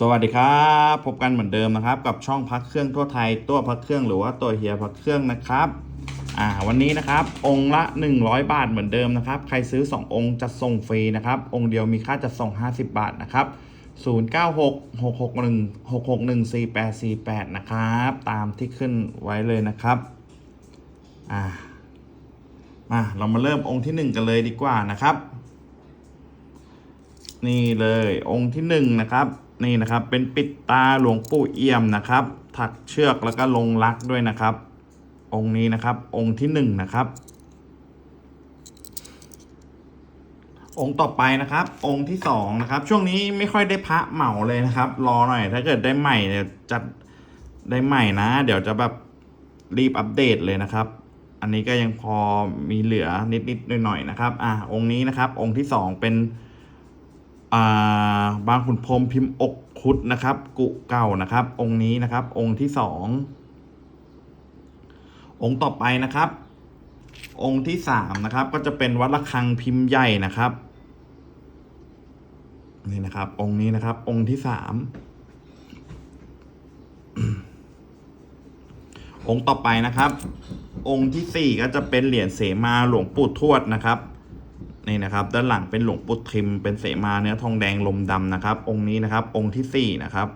สวัสดีครับ พบกันเหมือนเดิมนะครับ กับช่องพักเครื่องทั่วไทยตัวพักเครื่องหรือว่าตัวเฮียพักเครื่องนะครับอ่าวันนี้นะครับองค์ละ 100 บาทเหมือนเดิมนะครับ ใครซื้อ 2 องค์จะส่งฟรีนะครับ องค์เดียวมีค่าจัดส่ง 50 บาทนะครับ096 661 661 4848นะครับ ตามที่ขึ้นไว้เลยนะครับอ่ามาเรามาเริ่มองค์ที่ 1 กันเลยดีกว่านะครับ นี่เลยองค์ที่หนึ่งนะครับ นี่นะครับ เป็นปิดตาหลวงปู่เอี่ยมนะครับ ถักเชือกแล้วก็ลงลักด้วยนะครับ องค์นี้นะครับ องค์ที่หนึ่งนะครับ องค์ต่อไปนะครับ องค์ที่สองนะครับ ช่วงนี้ไม่ค่อยได้พระเหมาเลยนะครับ รอหน่อย ถ้าเกิดได้ใหม่เนี่ยจัดได้ใหม่นะ เดี๋ยวจะแบบรีบอัปเดตเลยนะครับ อันนี้ก็ยังพอมีเหลือนิดๆหน่อยๆนะครับ อะองค์นี้นะครับ องค์ที่สองเป็น บางขุนพรมพิมพ์อกคุดนะครับ กุเก่านะครับ องค์นี้นะครับ องค์ที่สององค์ต่อไปนะครับ องค์ที่สามนะครับ ก็จะเป็นวัดระฆังพิมพ์ใหญ่นะครับนี่นะครับ องค์นี้นะครับ องค์ที่สามองค์ต่อไปนะครับ องค์ที่สี่ก็จะเป็นเหรียญเสมาหลวงปู่ทวดนะครับ นี่นะครับด้านหลังเป็นหลวงปู่ทิม เป็นเสมาเนื้อทองแดงลมดำนะครับ องค์นี้นะครับ องค์ที่สี่นะครับ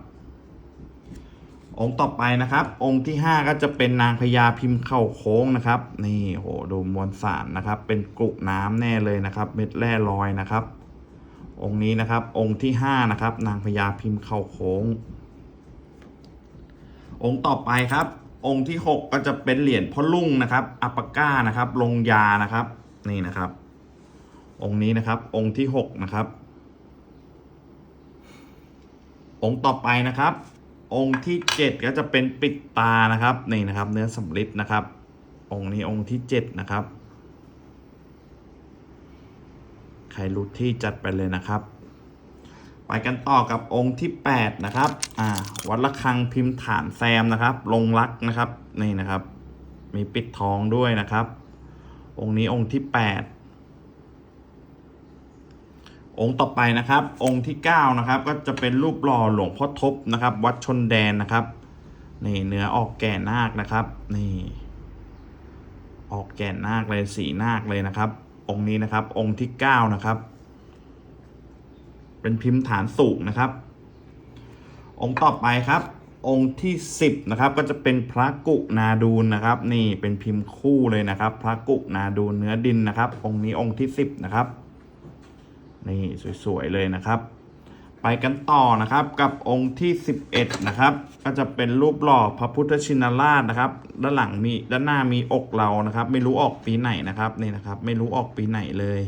องค์ต่อไปนะครับ องค์ที่ห้าก็จะเป็นนางพญาพิมพ์เข่าโค้งนะครับ นี่โหดูมวลสารนะครับ เป็นกรุน้ำแน่เลยนะครับ เม็ดแร่ลอยนะครับ องค์นี้นะครับ องค์ที่ห้านะครับ นางพญาพิมพ์เข่าโค้ง องค์ต่อไปครับ องค์ที่หกก็จะเป็นเหรียญพ่อลุ่งนะครับอัปปก้านะครับ ลงยานะครับ นี่นะครับ องค์นี้นะครับ องค์ที่หกนะครับ องค์ต่อไปนะครับ องค์ที่เจ็ดก็จะเป็นปิดตานะครับนี่นะครับ เนื้อสำริดนะครับ องค์นี้องค์ที่เจ็ดนะครับ ใครรู้ที่จัดไปเลยนะครับไปกันต่อกับองค์ที่แปดนะครับ อ่า วัดระฆังพิมพ์ฐานแซมนะครับ ลงรักนะครับ นี่นะครับ มีปิดทองด้วยนะครับ องค์นี้องค์ที่แปด องค์ต่อไปนะครับ องค์ที่เก้านะครับก็จะเป็นรูปหล่อหลวงพ่อทบนะครับ วัดชนแดนนะครับนี่เนื้อออกแก่นาคนะครับนี่ออกแก่นาคเลยสีนาคเลยนะครับ องค์นี้นะครับ องค์ที่เก้านะครับ เป็นพิมพ์ฐานสูงนะครับ องค์ต่อไปครับ องค์ที่สิบนะครับ ก็จะเป็นพระกุนาดูลนะครับ นี่เป็นพิมพ์คู่เลยนะครับ พระกุนาดูลเนื้อดินนะครับ องค์นี้องค์ที่สิบนะครับ นี่สวยๆเลยนะครับ ไปกันต่อนะครับกับองค์ที่ 11 นะครับ ก็จะเป็นรูปหล่อพระพุทธชินราชนะครับ ด้านหลังมีด้านหน้ามีอกเรานะครับ ไม่รู้ออกปีไหนนะครับนี่นะครับ ไม่รู้ออกปีไหนเลย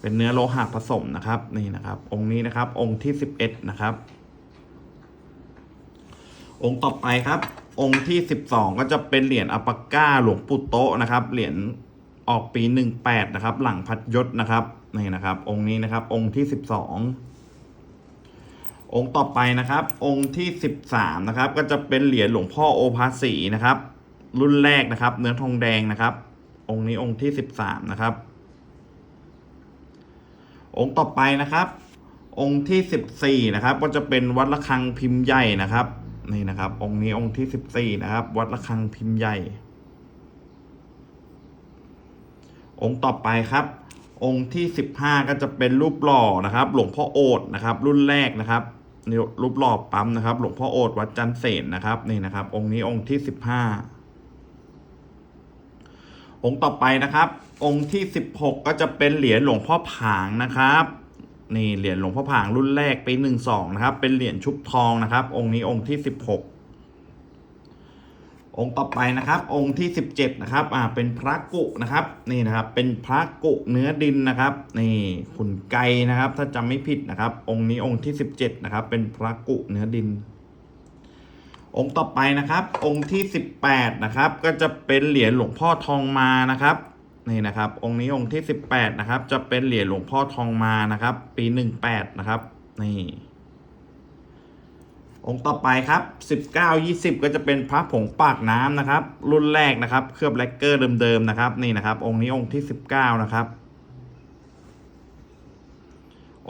เป็นเนื้อโลหะผสมนะครับนี่นะครับ องค์นี้นะครับ องค์ที่ 11 นะครับ องค์ต่อไปครับ องค์ที่ 12 ก็จะเป็นเหรียญอัปปาก้าหลวงปู่โตนะครับ เหรียญออกปี 18 นะครับ หลังพัดยศนะครับนี่นะครับ องค์นี้นะครับ องค์ที่12องค์ต่อไปนะครับ องค์ที่13นะครับ ก็จะเป็นเหรียญหลวงพ่อโอภาสีนะครับ รุ่นแรกนะครับ เนื้อทองแดงนะครับ องค์นี้องค์ที่13นะครับ องค์ต่อไปนะครับ องค์ที่14นะครับ ก็จะเป็นวัดระฆังพิมพ์ใหญ่นะครับนี่นะครับ องค์นี้องค์ที่14นะครับ วัดระฆังพิมพ์ใหญ่ องค์ต่อไปครับ องค์ที่ 15 ก็จะเป็นรูปหล่อนะครับ หลวงพ่อโอดนะครับ รุ่นแรกนะครับนี่รูปหล่อปั๊มนะครับ หลวงพ่อโอดวัดจันเสนนะครับนี่นะครับ องค์นี้องค์ที่ 15 องค์ต่อไปนะครับ องค์ที่ 16 ก็จะเป็นเหรียญหลวงพ่อผางนะครับนี่เหรียญหลวงพ่อผางรุ่นแรกปีหนึ่งสองนะครับ เป็นเหรียญชุบทองนะครับ องค์นี้องค์ที่ 16 องค์ต่อไปนะครับ องค์ที่ 17 นะครับอ่าเป็นพระกุนะครับนี่นะครับเป็นพระกุเนื้อดินนะครับนี่ขุนไกนะครับ ถ้าจำไม่ผิดนะครับ องค์นี้องค์ที่ 17 นะครับ เป็นพระกุเนื้อดิน องค์ต่อไปนะครับ องค์ที่ 18 นะครับ ก็จะเป็นเหรียญหลวงพ่อทองมานะครับนี่นะครับ องค์นี้องค์ที่ 18 นะครับ จะเป็นเหรียญหลวงพ่อทองมานะครับ ปี 18 นะครับนี่ องค์ต่อไปครับ 19 20 ก็จะเป็นพระผงปากน้ำนะครับ รุ่นแรกนะครับ เคลือบแลกเกอร์เดิมๆนะครับ นี่นะครับ องค์นี้องค์ที่ 19 นะครับ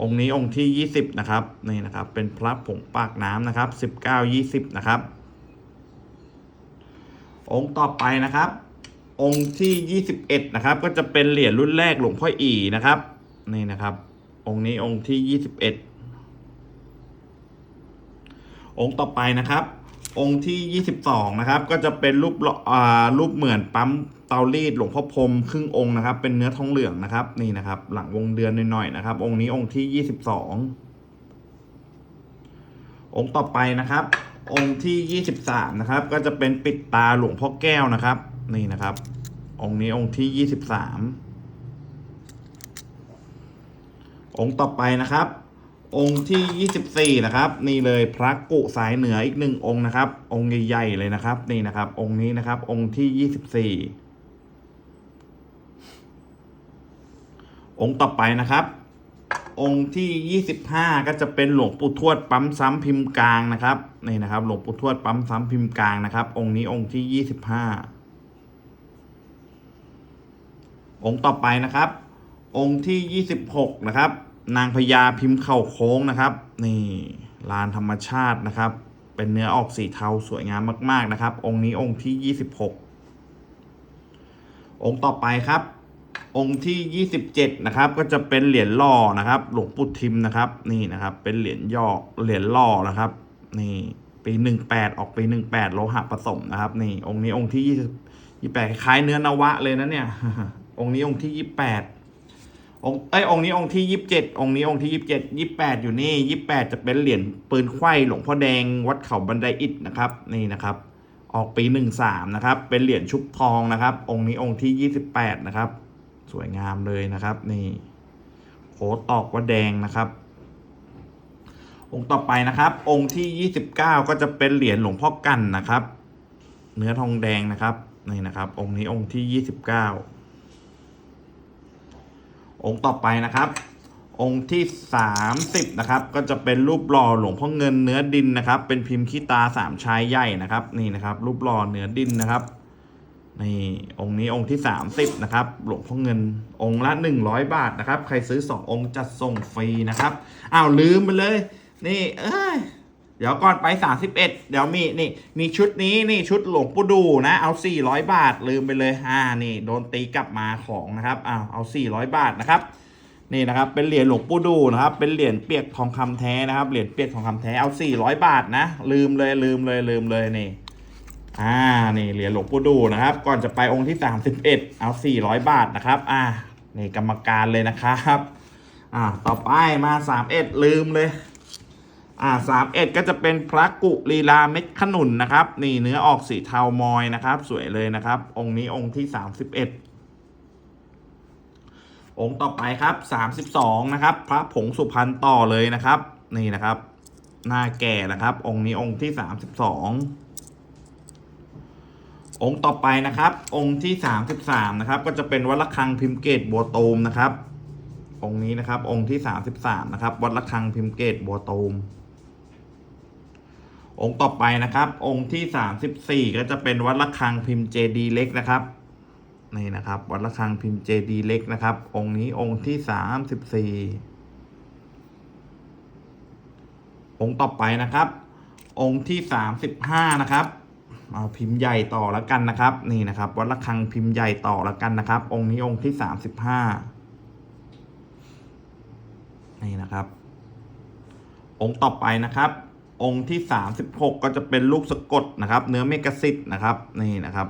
องค์นี้องค์ที่ยี่สิบนะครับ นี่นะครับ เป็นพระผงปากน้ำนะครับสิบเก้ายี่สิบนะครับ องค์ต่อไปนะครับ องค์ที่ยี่สิบเอ็ดนะครับ ก็จะเป็นเหรียญรุ่นแรกหลวงพ่ออีนะครับ นี่นะครับ องค์นี้องค์ที่ยี่สิบเองค์ต่อไปนะครับ องค์ที่ยี่สิบสองนะครับ ก็จะเป็นรูปอ่ารูปเหมือนปั๊มเตารีดหลวงพ่อพรมครึ่งองค์นะครับ เป็นเนื้อทองเหลืองนะครับ นี่นะครับ หลังวงเดือนหน่อยๆนะครับ องค์นี้องค์ที่ยี่สิบสององค์ต่อไปนะครับ องค์ที่ยี่สิบสามนะครับ ก็จะเป็นปิดตาหลวงพ่อแก้วนะครับ นี่นะครับ องค์นี้องค์ที่ยี่สิบสามองค์ต่อไปนะครับ องค์ที่ยี่สิบสี่นะครับ นี่เลยพระกุสายเหนืออีกหนึ่งองค์นะครับ องค์ใหญ่ๆเลยนะครับ นี่นะครับ องค์นี้นะครับ องค์ที่ยี่สิบสี่องค์ต่อไปนะครับ องค์ที่ยี่สิบห้าก็จะเป็นหลวงปู่ทวดปั๊มซ้ำพิมพ์กลางนะครับนี่นะครับ หลวงปู่ทวดปั๊มซ้ำพิมพ์กลางนะครับ องค์นี้องค์ที่ยี่สิบห้าองค์ต่อไปนะครับ องค์ที่ยี่สิบหกนะครับ นางพญาพิมพ์เข่าโค้งนะครับ นี่ลานธรรมชาตินะครับ เป็นเนื้อออกสีเทาสวยงามมาก ๆนะครับ องค์นี้องค์ที่ยี่สิบหกองค์ต่อไปครับ องค์ที่ยี่สิบเจ็ดนะครับ ก็จะเป็นเหรียญหล่อนะครับ หลวงปู่ทิมนะครับ นี่นะครับ เป็นเหรียญย่อเหรียญหล่อนะครับ นี่ปีหนึ่งแปดออกปีหนึ่งแปดโลหะผสมนะครับ นี่องค์นี้องค์ที่ยี่สิบยี่แปดคล้ายเนื้อนวะเลยนะเนี่ย องค์นี้องค์ที่ยี่แปด องค์เอ้องค์นี้องค์ที่ยี่สิบเจ็ดองค์นี้องค์ที่ยี่สิบเจ็ดยี่แปดอยู่นี่ยี่แปดจะเป็นเหรียญปืนไขว้หลวงพ่อแดงวัดเขาบันไดอิฐนะครับนี่นะครับ ออกปีหนึ่งสามนะครับ เป็นเหรียญชุบทองนะครับ องค์นี้องค์ที่ยี่สิบแปดนะครับ สวยงามเลยนะครับ นี่โคตอกว่าแดงนะครับ องค์ต่อไปนะครับ องค์ที่ยี่สิบเก้าก็จะเป็นเหรียญหลวงพ่อกันนะครับ เนื้อทองแดงนะครับนี่นะครับ องค์นี้องค์ที่ยี่สิบเก้า องค์ต่อไปนะครับ องค์ที่สามสิบนะครับ ก็จะเป็นรูปหล่อหลวงพ่อเงินเนื้อดินนะครับ เป็นพิมพ์ขี้ตาสามชายใหญ่นะครับ นี่นะครับ รูปหล่อเนื้อดินนะครับนี่องค์นี้องค์ที่สามสิบนะครับหลวงพ่อเงินองค์ละหนึ่งร้อยบาทนะครับ ใครซื้อสององค์จัดส่งฟรีนะครับอ้าวลืมไปเลย นี่ เอ้ย เดี๋ยวก่อนไปสามสิบเอ็ดเดี๋ยวมีนี่มีชุดนี้นี่ชุดหลวงปู่ดูนะ เอาสี่ร้อยบาทลืมไปเลยอ่านี่โดนตีกลับมาของนะครับอ้าวเอาสี่ร้อยบาทนะครับนี่นะครับเป็นเหรียญหลวงปู่ดูนะครับ เป็นเหรียญเปียกทองคำแท้นะครับเหรียญเปียกทองคำแท้เอาสี่ร้อยบาทนะ ลืมเลยลืมเลยลืมเลยนี่อ่านี่เหรียญหลวงปู่ดูนะครับ ก่อนจะไปองค์ที่สามสิบเอ็ดเอาสี่ร้อยบาทนะครับ อ่านี่กรรมการเลยนะครับ อ่าต่อไปมาสามเอ็ดลืมเลย อ่าสามเอ็ดก็จะเป็นพระกุลีลาเม็ดขนุนนะครับ นี่เนื้อออกสีเทามอยนะครับ สวยเลยนะครับ องค์นี้องค์ที่สามสิบเอ็ดองค์ต่อไปครับสามสิบสองนะครับ พระผงสุพรรณต่อเลยนะครับ นี่นะครับ หน้าแก่นะครับ องค์นี้องค์ที่สามสิบสององค์ต่อไปนะครับ องค์ที่สามสิบสามนะครับ ก็จะเป็นวัดระฆังพิมพ์เกตบัวตูมนะครับ องค์นี้นะครับ องค์ที่สามสิบสามนะครับ วัดระฆังพิมพ์เกตบัวตูม องค์ต่อไปนะครับ องค์ที่สามสิบสี่ก็จะเป็นวัดระฆังพิมพ์เจดีเล็กนะครับนี่นะครับวัดระฆังพิมพ์เจดีเล็กนะครับ องค์นี้องค์ที่สามสิบสี่องค์ต่อไปนะครับ องค์ที่สามสิบห้านะครับเอาพิมพ์ใหญ่ต่อแล้วกันนะครับ นี่นะครับ วัดระฆังพิมพ์ใหญ่ต่อแล้วกันนะครับ องค์นี้องค์ที่สามสิบห้านี่นะครับ องค์ต่อไปนะครับ องค์ที่สามสิบหกก็จะเป็นลูกสะกดนะครับ เนื้อเมกซิตนะครับนี่นะครับ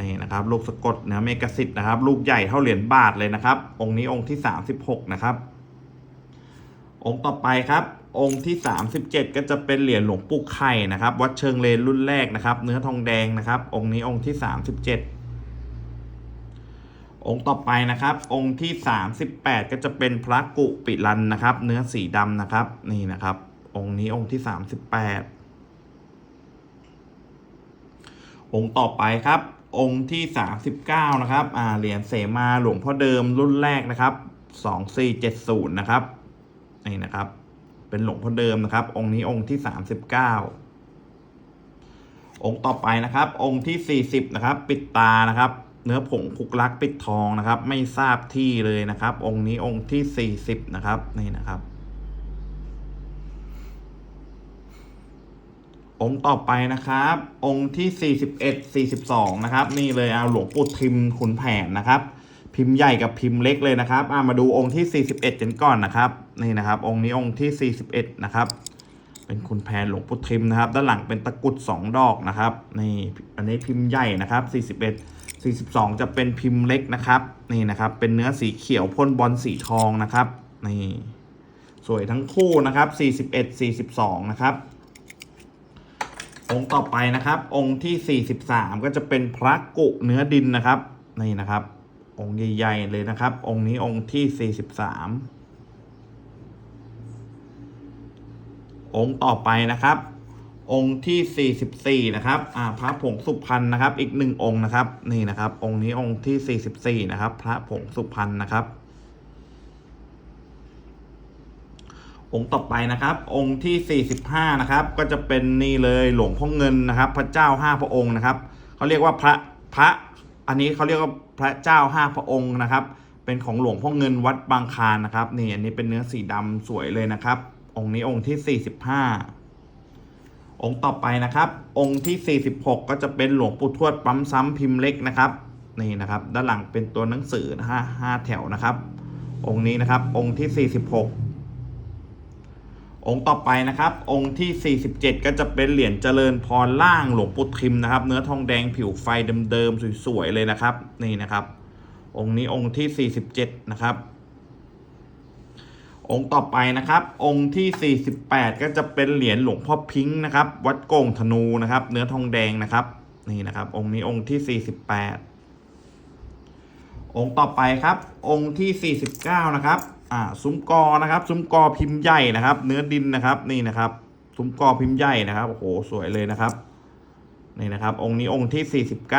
นี่นะครับ ลูกสะกดเนื้อเมกซิตนะครับ ลูกใหญ่เท่าเหรียญบาทเลยนะครับ องค์นี้องค์ที่สามสิบหกนะครับ องค์ต่อไปครับ องค์ที่สามสิบเจ็ดก็จะเป็นเหรียญหลวงปู่ไข่นะครับ วัดเชิงเลนรุ่นแรกนะครับ เนื้อทองแดงนะครับ องค์นี้องค์ที่สามสิบเจ็ดองค์ต่อไปนะครับ องค์ที่สามสิบแปดก็จะเป็นพระกุปิลันนะครับ เนื้อสีดำนะครับนี่นะครับ องค์นี้องค์ที่สามสิบแปดองค์ต่อไปครับ องค์ที่สามสิบเก้านะครับอ่าเหรียญเสมาหลวงพ่อเดิมรุ่นแรกนะครับสองสี่เจ็ดศูนย์นะครับนี่นะครับ เป็นหลวงพ่อเดิมนะครับ องค์นี้องค์ที่สามสิบเก้าองค์ต่อไปนะครับ องค์ที่สี่สิบนะครับ ปิดตานะครับ เนื้อผงคุกลักปิดทองนะครับ ไม่ทราบที่เลยนะครับ องค์นี้องค์ที่สี่สิบนะครับนี่นะครับ องค์ต่อไปนะครับ องค์ที่ 41 42 นะครับ นี่เลยเอาหลวงปู่ทิมขุนแผนนะครับ พิมพ์ใหญ่กับพิมพ์เล็กเลยนะครับอามาดูองค์ที่ 41กันก่อนนะครับ นี่นะครับ องค์นี้องค์ที่ 41 นะครับ เป็นขุนแผนหลวงปู่ทิมนะครับ ด้านหลังเป็นตะกรุด 2 ดอกนะครับ นี่ อันนี้พิมพ์ใหญ่นะครับ 41 42 จะเป็นพิมพ์เล็กนะครับ นี่นะครับ เป็นเนื้อสีเขียวพ่นบอลสีทองนะครับ นี่ สวยทั้งคู่นะครับ 41 42 นะครับ องค์ต่อไปนะครับ องค์ที่ 43 ก็จะเป็นพระกุเนื้อดินนะครับ นี่นะครับ องค์ใหญ่ๆเลยนะครับ องค์นี้องค์ที่ 43 องค์ต่อไปนะครับ องค์ที่ 44 นะครับอ่าพระผงสุพรรณนะครับ อีกหนึ่งองค์นะครับ นี่นะครับ องค์นี้องค์ที่ 44 นะครับ พระผงสุพรรณนะครับ องค์ต่อไปนะครับ องค์ที่ 45 นะครับ ก็จะเป็นนี่เลยหลวงพ่อเงินนะครับ พระเจ้าห้าพระองค์นะครับเขาเรียกว่าพระพระอันนี้เขาเรียกว่าพระเจ้าห้าพระองค์นะครับ เป็นของหลวงพ่อเงินวัดบางคานนะครับนี่อันนี้เป็นเนื้อสีดำสวยเลยนะครับ องค์นี้องค์ที่ 45 องค์ต่อไปนะครับ องค์ที่ 46 ก็จะเป็นหลวงปู่ทวดปั๊มซ้ำพิมพ์เล็กนะครับนี่นะครับ ด้านหลังเป็นตัวหนังสือนะฮะห้าแถวนะครับ องค์นี้นะครับองค์ที่ 46 องค์ต่อไปนะครับ องค์ที่ 47 ก็จะเป็นเหรียญเจริญพรล่างหลวงปู่ทิมนะครับ เนื้อทองแดงผิวไฟเดิมๆสวยๆเลยนะครับ นี่นะครับ องค์นี้องค์ที่ 47 นะครับ องค์ต่อไปนะครับ องค์ที่ 48 ก็จะเป็นเหรียญหลวงพ่อพิงค์นะครับ วัดโกงธนูนะครับ เนื้อทองแดงนะครับ นี่นะครับ องค์นี้องค์ที่ 48 องค์ต่อไปครับ องค์ที่ 49 นะครับ อ่าซุ้มกอนะครับ ซุ้มกอพิมพ์ใหญ่นะครับ เนื้อดินนะครับนี่นะครับซุ้มกอพิมพ์ใหญ่นะครับโอ้โหสวยเลยนะครับนี่นะครับ องค์นี้องค์ที่49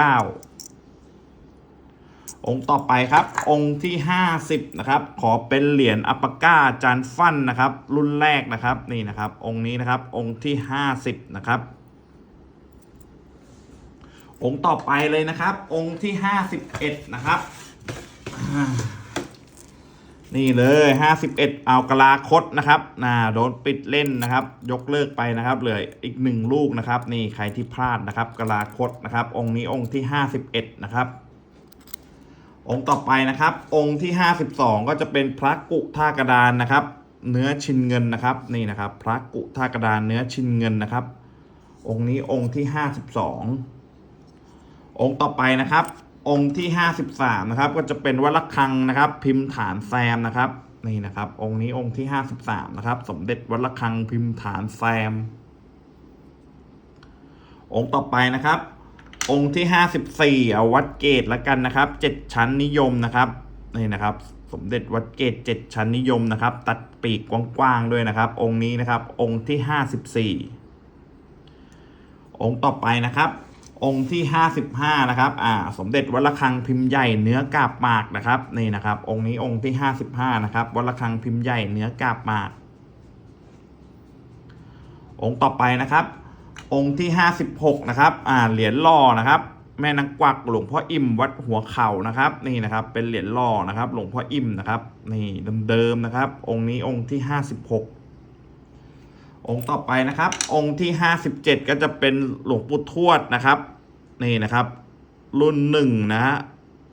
องค์ต่อไปครับ องค์ที่50นะครับ ขอเป็นเหรียญอัปาก้าจานฟันนะครับ รุ่นแรกนะครับนี่นะครับ องค์นี้นะครับ องค์ที่50นะครับองค์ต่อไปเลยนะครับ องค์ที่51นะครับ นี่เลย51เอากลาคดนะครับน่าโดนปิดเล่นนะครับ ยกเลิกไปนะครับ เหลืออีกหนึ่งลูกนะครับ นี่ใครที่พลาดนะครับกลาคดนะครับ องค์นี้องค์ที่51นะครับ องค์ต่อไปนะครับ องค์ที่52ก็จะเป็นพระกุท่ากระดานนะครับ เนื้อชินเงินนะครับ นี่นะครับ พระกุท่ากระดานเนื้อชินเงินนะครับ องค์นี้องค์ที่52องค์ต่อไปนะครับ องค์ที่ 53 นะครับ ก็จะเป็นวัดระฆังนะครับ พิมพ์ฐานแซมนะครับนี่นะครับ องค์นี้องค์ที่ 53 นะครับ สมเด็จวัดระฆังพิมพ์ฐานแซม องค์ต่อไปนะครับ องค์ที่ 54เอาวัดเกตล้วกันนะครับ7ชั้นนิยมนะครับนี่นะครับ สมเด็จวัดเกต7ชั้นนิยมนะครับ ตัดปีกกว้างๆด้วยนะครับ องค์นี้นะครับ องค์ที่ 54 องค์ต่อไปนะครับ องค์ที่ 55 นะครับ อ่า สมเด็จวัดระฆังพิมพ์ใหญ่เนื้อกาบหมากนะครับ นี่นะครับ องค์นี้องค์ที่ 55 นะครับ วัดระฆังพิมพ์ใหญ่เนื้อกาบหมาก องค์ต่อไปนะครับ องค์ที่ 56 นะครับ อ่า เหรียญล่อนะครับ แม่นางกวักหลวงพ่ออิ่มวัดหัวเข่านะครับ นี่นะครับ เป็นเหรียญล่อนะครับ หลวงพ่ออิ่มนะครับ นี่เดิมๆนะครับ องค์นี้องค์ที่ 56 องค์ต่อไปนะครับ องค์ที่ 57 ก็จะเป็นหลวงปู่ทวดนะครับ นี่นะครับ รุ่นหนึ่งนะฮะ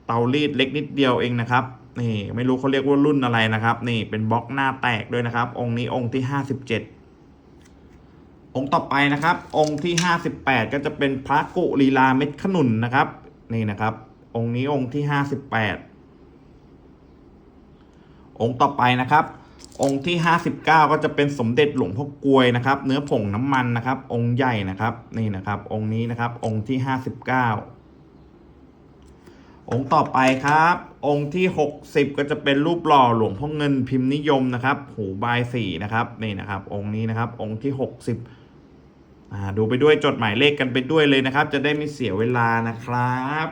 เตารีดเล็กนิดเดียวเองนะครับ นี่ไม่รู้เขาเรียกว่ารุ่นอะไรนะครับ นี่เป็นบล็อกหน้าแตกด้วยนะครับ องค์นี้องค์ที่ 57 องค์ต่อไปนะครับ องค์ที่ 58 ก็จะเป็นพระกุลีลาเม็ดขนุนนะครับ นี่นะครับ องค์นี้องค์ที่ 58 องค์ต่อไปนะครับ องค์ที่ 59 ก็จะเป็นสมเด็จหลวงพ่อกลวยนะครับ เนื้อผงน้ำมันนะครับ องค์ใหญ่นะครับ นี่นะครับ องค์นี้นะครับ องค์ที่ 59 องค์ต่อไปครับ องค์ที่ 60 ก็จะเป็นรูปหล่อหลวงพ่อเงินพิมพ์นิยมนะครับ หูบายสีนะครับนี่นะครับ องค์นี้นะครับ องค์ที่ 60อ่าดูไปด้วยจดหมายเลขกันไปด้วยเลยนะครับ จะได้ไม่เสียเวลานะครับ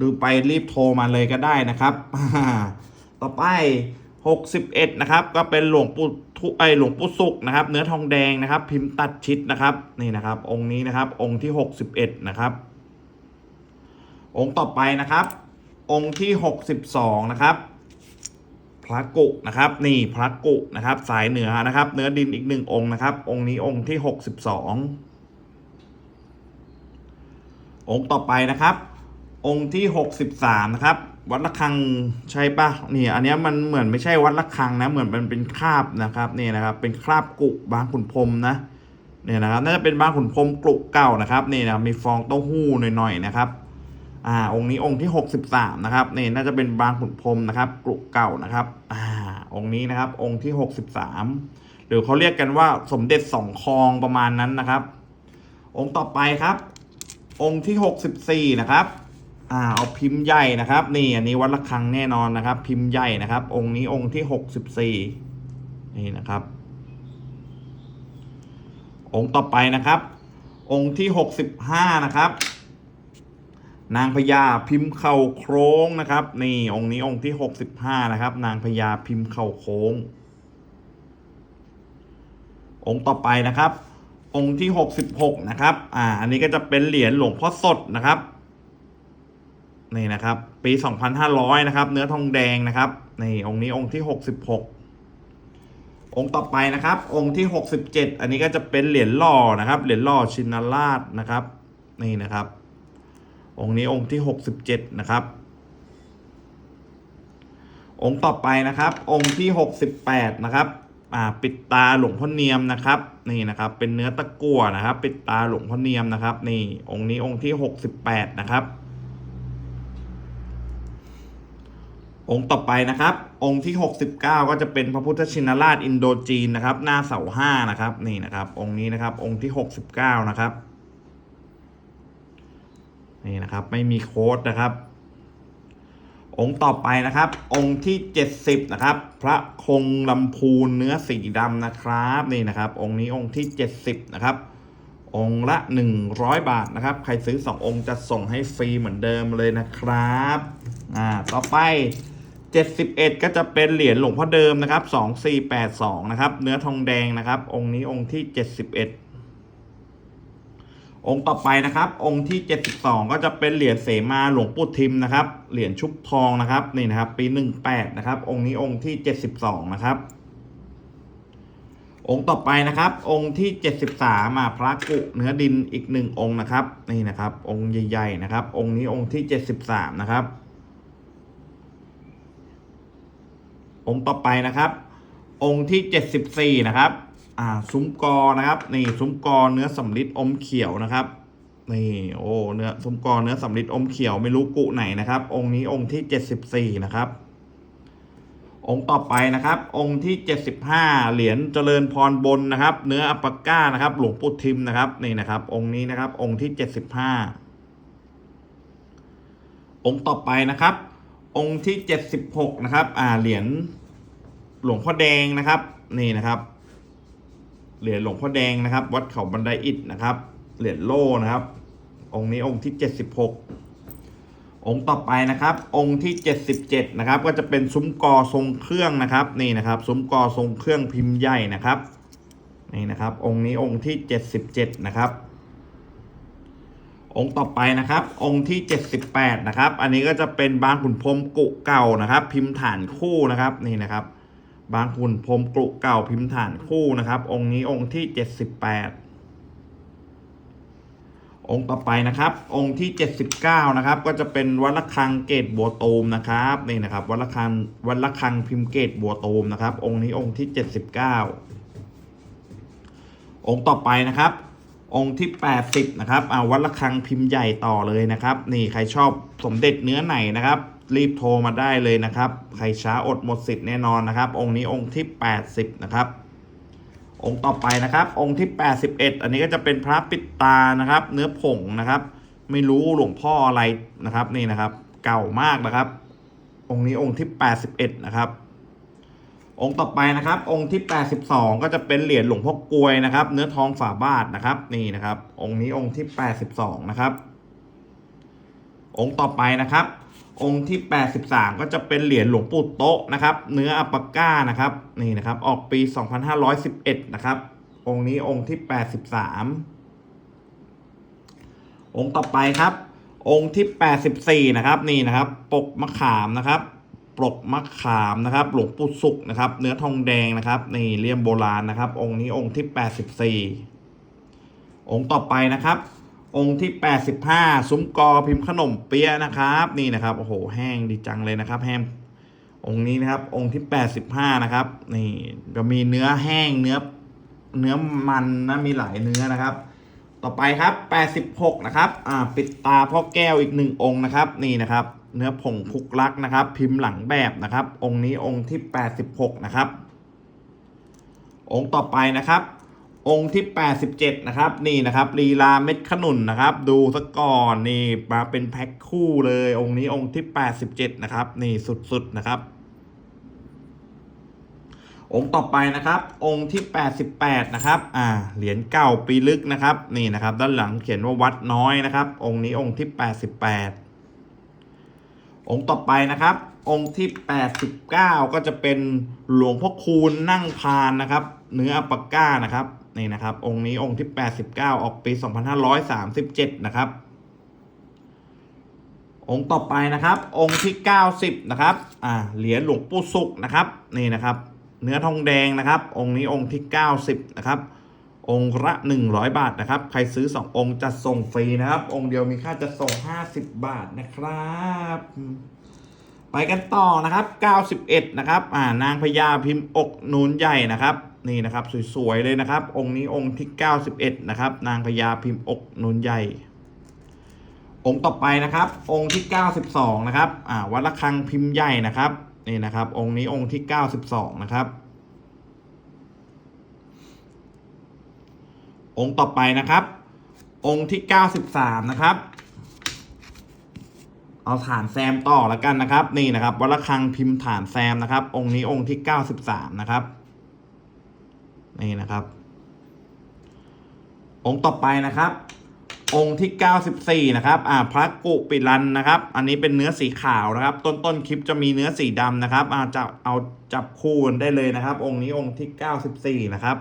ดูไปรีบโทรมาเลยก็ได้นะครับ ต่อไป 61นะครับก็เป็นหลวงปู่ทุไอหลวงปู่สุกนะครับ เนื้อทองแดงนะครับ พิมพ์ตัดชิดนะครับนี่นะครับ องค์นี้นะครับ องค์ที่ 61นะครับ องค์ต่อไปนะครับ องค์ที่หกสิบสองนะครับพระกุนะครับนี่พระกุนะครับ สายเหนือนะครับ เนื้อดินอีกหนึ่งองค์นะครับ องค์นี้องค์ที่หกสิบสององค์ต่อไปนะครับ องค์ที่หกสิบสามนะครับ วัดระฆังใช่ปะนี่อันนี้มันเหมือนไม่ใช่วัดระฆังนะ เหมือนมันเป็นคราบนะครับนี่นะครับ เป็นคราบกุบางขุนพรมนะเนี่ยนะครับน่าจะเป็นบางขุนพรมกลุเก่านะครับนี่นะมีฟองเต้าหู้หน่อยๆนะครับอ่าองค์นี้องค์ที่หกสิบสามนะครับนี่น่าจะเป็นบางขุนพรมนะครับกลุเก่านะครับอ่าองค์นี้นะครับองค์ที่หกสิบสามหรือเขาเรียกกันว่าสมเด็จสองคองประมาณนั้นนะครับ องค์ต่อไปครับ องค์ที่หกสิบสี่นะครับ อ่าเอาพิมพ์ใหญ่นะครับ นี่อันนี้วัดระฆังแน่นอนนะครับ พิมพ์ใหญ่นะครับ องค์นี้องค์ที่หกสิบสี่นี่นะครับ องค์ต่อไปนะครับ องค์ที่หกสิบห้านะครับ นางพญาพิมพ์เข่าโค้งนะครับ นี่องค์นี้องค์ที่หกสิบห้านะครับ นางพญาพิมพ์เข่าโค้ง องค์ต่อไปนะครับ องค์ที่หกสิบหกนะครับ อ่า อันนี้ก็จะเป็นเหรียญหลวงพ่อสดนะครับ นี่นะครับ ปีสองพันห้าร้อยนะครับ เนื้อทองแดงนะครับนี่องค์นี้องค์ที่หกสิบหกองค์ต่อไปนะครับ องค์ที่หกสิบเจ็ดอันนี้ก็จะเป็นเหรียญหล่อนะครับ เหรียญหล่อชินราชนะครับ นี่นะครับ องค์นี้องค์ที่หกสิบเจ็ดนะครับ องค์ต่อไปนะครับ องค์ที่หกสิบแปดนะครับอ่าปิดตาหลวงพ่อเนียมนะครับ นี่นะครับ เป็นเนื้อตะกั่วนะครับ ปิดตาหลวงพ่อเนียมนะครับ นี่องค์นี้องค์ที่หกสิบแปดนะครับ องค์ต่อไปนะครับ องค์ที่ 69 ก็จะเป็นพระพุทธชินราชอินโดจีนนะครับ หน้าเสาห้านะครับนี่นะครับ องค์นี้นะครับ องค์ที่ 69 นะครับนี่นะครับ ไม่มีโค้ดนะครับ องค์ต่อไปนะครับ องค์ที่ 70 นะครับ พระคงลำพูนเนื้อสีดำนะครับนี่นะครับ องค์นี้องค์ที่ 70 นะครับองค์ละ 100 บาทนะครับ ใครซื้อ 2 องค์จะส่งให้ฟรีเหมือนเดิมเลยนะครับ อ่า ต่อไป 71 ก็จะเป็นเหรียญหลวงพ่อเดิมนะครับ 2482 นะครับ เนื้อทองแดงนะครับ องค์นี้องค์ที่ 71 องค์ต่อไปนะครับ องค์ที่ 72 ก็จะเป็นเหรียญเสมาหลวงปู่ทิมนะครับ เหรียญชุบทองนะครับนี่นะครับปี 18 นะครับ องค์นี้องค์ที่ 72 นะครับ องค์ต่อไปนะครับ องค์ที่ 73มาพระกุเนื้อดินอีกหนึ่งองค์นะครับนี่นะครับ องค์ใหญ่ๆนะครับ องค์นี้องค์ที่ 73 นะครับ องค์ต่อไปนะครับ องค์ที่ 74 นะครับ อ่าซุ้มกอนะครับ นี่ซุ้มกอเนื้อสำลิดอมเขียวนะครับ นี่โอ้เนื้อซุ้มกอเนื้อสำลิดอมเขียวไม่รู้กุไหนนะครับ องค์นี้องค์ที่ 74 นะครับ องค์ต่อไปนะครับ องค์ที่ 75 เหรียญเจริญพรบนนะครับ เนื้ออัปาก้านะครับ หลวงปู่ทิมนะครับ นี่นะครับ องค์นี้นะครับ องค์ที่ 75องค์ต่อไปนะครับ องค์ที่ 76 นะครับ อ่า เหรียญ หลวงพ่อแดงนะครับ นี่นะครับ เหรียญหลวงพ่อแดงนะครับ วัดเขาบันไดอิฐนะครับ เหรียญโล่นะครับ องค์นี้องค์ที่76องค์ต่อไปนะครับ องค์ที่ 77 นะครับ ก็จะเป็นซุ้มกอทรงเครื่องนะครับ นี่นะครับ ซุ้มกอทรงเครื่องพิมพ์ใหญ่นะครับ นี่นะครับ องค์นี้องค์ที่ 77 นะครับ องค์ต่อไปนะครับ องค์ที่ 78 นะครับ อันนี้ก็จะเป็นบางขุนพรมกุเก่านะครับ พิมพ์ฐานคู่นะครับ นี่นะครับ บางขุนพรมกุเก่าพิมพ์ฐานคู่นะครับ องค์นี้องค์ที่ 78 องค์ต่อไปนะครับ องค์ที่ 79 นะครับ ก็จะเป็นวัดระฆังเกตบัวตูมนะครับนี่นะครับวัดระฆังวัดระฆังพิมพ์เกตบัวตูมนะครับ องค์นี้องค์ที่ 79 องค์ต่อไปนะครับองค์ที่ 80 นะครับเอาวัดระฆังพิมพ์ใหญ่ต่อเลยนะครับ นี่ใครชอบสมเด็จเนื้อไหนนะครับ รีบโทรมาได้เลยนะครับ ใครช้าอดหมดสิทธิ์แน่นอนนะครับ องค์นี้องค์ที่ 80 นะครับ องค์ต่อไปนะครับ องค์ที่ 81 อันนี้ก็จะเป็นพระปิดตานะครับ เนื้อผงนะครับ ไม่รู้หลวงพ่ออะไรนะครับ นี่นะครับ เก่ามากนะครับ องค์นี้องค์ที่ 81 นะครับ องค์ต่อไปนะครับ องค์ที่ 82 ก็จะเป็นเหรียญหลวงพ่อกลวยนะครับ เนื้อทองฝาบาทนะครับ นี่นะครับ องค์นี้องค์ที่ 82 นะครับ องค์ต่อไปนะครับ องค์ที่ 83 ก็จะเป็นเหรียญหลวงปู่โต๊ะนะครับ เนื้ออัปปาก้านะครับนี่นะครับ ออกปี 2511 นะครับ องค์นี้องค์ที่ 83 องค์ต่อไปครับ องค์ที่ 84 นะครับนี่นะครับ ปกมะขามนะครับปกมะขามนะครับ หลวงปู่สุกนะครับ เนื้อทองแดงนะครับนี่เลี่ยมโบราณนะครับ องค์นี้องค์ที่ 84 องค์ต่อไปนะครับ องค์ที่ 85 ซุ้มกอพิมพ์ขนมเปี๊ยะนะครับ นี่นะครับโอ้โหแห้งดีจังเลยนะครับแห้งองค์นี้นะครับ องค์ที่ 85 นะครับ นี่จะมีเนื้อแห้งเนื้อเนื้อมันนะมีหลายเนื้อนะครับ ต่อไปครับ 86 นะครับอ่าปิดตาพ่อแก้วอีกหนึ่งองค์นะครับ นี่นะครับ เนื้อผงคุกลักนะครับ พิมพ์หลังแบบนะครับ องค์นี้องค์ที่ 86 นะครับ องค์ต่อไปนะครับ องค์ที่ 87 นะครับนี่นะครับลีลาเม็ดขนุนนะครับ ดูซะก่อนนี่มาเป็นแพ็คคู่เลย องค์นี้องค์ที่ 87 นะครับ นี่สุดๆนะครับ องค์ต่อไปนะครับ องค์ที่ 88 นะครับอ่าเหรียญเก่าปีลึกนะครับ นี่นะครับ ด้านหลังเขียนว่าวัดน้อยนะครับ องค์นี้องค์ที่ 88 องค์ต่อไปนะครับ องค์ที่ 89 ก็จะเป็นหลวงพ่อคูณนั่งพานนะครับ เนื้ออัปปาก้านะครับ นี่นะครับ องค์นี้องค์ที่ 89 ออกปี 2537 นะครับ องค์ต่อไปนะครับ องค์ที่ 90 นะครับ อ่า เหรียญหลวงปู่สุกนะครับ นี่นะครับ เนื้อทองแดงนะครับ องค์นี้องค์ที่ 90 นะครับ องค์ละ100 บาทนะครับ ใครซื้อ 2 องค์จะส่งฟรีนะครับ องค์เดียวมีค่าจะส่ง 50 บาทนะครับไปกันต่อนะครับ 91 นะครับ อ่า นางพญาพิมพ์อกนูนใหญ่นะครับ นี่นะครับสวยๆเลยนะครับ องค์นี้องค์ที่ 91 นะครับ นางพญาพิมพ์อกนูนใหญ่ องค์ต่อไปนะครับ องค์ที่ 92 นะครับ อ่าวัดระฆังพิมพ์ใหญ่นะครับนี่นะครับ องค์นี้องค์ที่ 92 นะครับ องค์ต่อไปนะครับ องค์ที่ 93 นะครับ เอาฐานแซมต่อแล้วกันนะครับ นี่นะครับวัดระฆังพิมพ์ฐานแซมนะครับ องค์นี้องค์ที่ 93 นะครับ นี่นะครับ องค์ต่อไปนะครับ องค์ที่ 94 นะครับ อ่าพระกุปิลันนะครับ อันนี้เป็นเนื้อสีขาวนะครับ ต้นต้นคลิปจะมีเนื้อสีดำนะครับ อ่าจะเอาจับคู่ได้เลยนะครับ องค์นี้องค์ที่ 94 นะครับ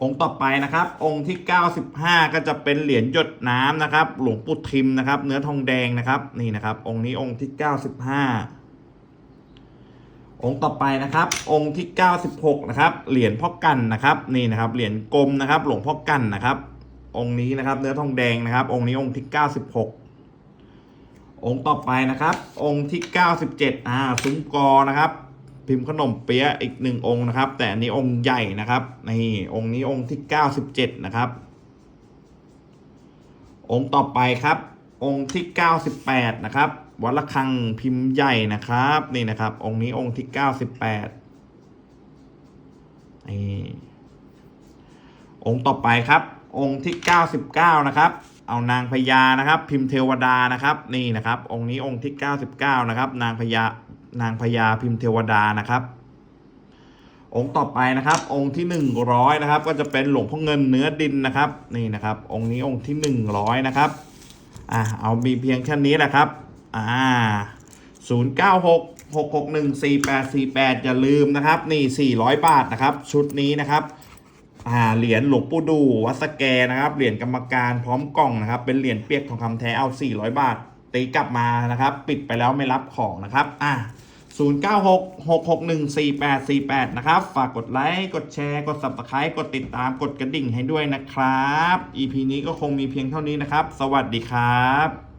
องค์ต่อไปนะครับ องค์ที่ 95 ก็จะเป็นเหรียญหยดน้ำนะครับ หลวงปู่ทิมนะครับ เนื้อทองแดงนะครับ นี่นะครับ องค์นี้องค์ที่ 95 องค์ต่อไปนะครับ องค์ที่ 96 นะครับ เหรียญพ่อกันนะครับนี่นะครับเหรียญกลมนะครับ หลวงพ่อกันนะครับ องค์นี้นะครับ เนื้อทองแดงนะครับ องค์นี้องค์ที่ 96 องค์ต่อไปนะครับ องค์ที่ 97อ่าซุ้มกอนะครับ พิมพ์ขนมเปี๊ยะอีกหนึ่งองค์นะครับ แต่อันนี้องค์ใหญ่นะครับนี่องค์นี้องค์ที่ 97 นะครับ องค์ต่อไปครับ องค์ที่ 98 นะครับ วัดระฆังพิมพ์ใหญ่นะครับ นี่นะครับ องค์นี้องค์ที่98นี่องค์ต่อไปครับ องค์ที่99นะครับ เอานางพญานะครับ พิมพ์เทวดานะครับ นี่นะครับ องค์นี้องค์ที่99นะครับ นางพญานางพญาพิมพ์เทวดานะครับ องค์ต่อไปนะครับ องค์ที่100นะครับ ก็จะเป็นหลวงพ่อเงินเนื้อดินนะครับ นี่นะครับ องค์นี้องค์ที่100นะครับอ่าเอามีเพียงแค่นี้แหละครับ อ่า096 661 4848อย่าลืมนะครับ นี่400บาทนะครับ ชุดนี้นะครับอ่าเหรียญหลวงปู่ดูวัดสแกนะครับ เหรียญกรรมการพร้อมกล่องนะครับ เป็นเหรียญเปียกทองคำแท้เอา400บาท ตีกลับมานะครับ ปิดไปแล้วไม่รับของนะครับอ่า0966614848 นะครับ ฝากกดไลค์ กดแชร์ กด subscribe กดติดตาม กดกระดิ่งให้ด้วยนะครับ EP นี้ก็คงมีเพียงเท่านี้นะครับ สวัสดีครับ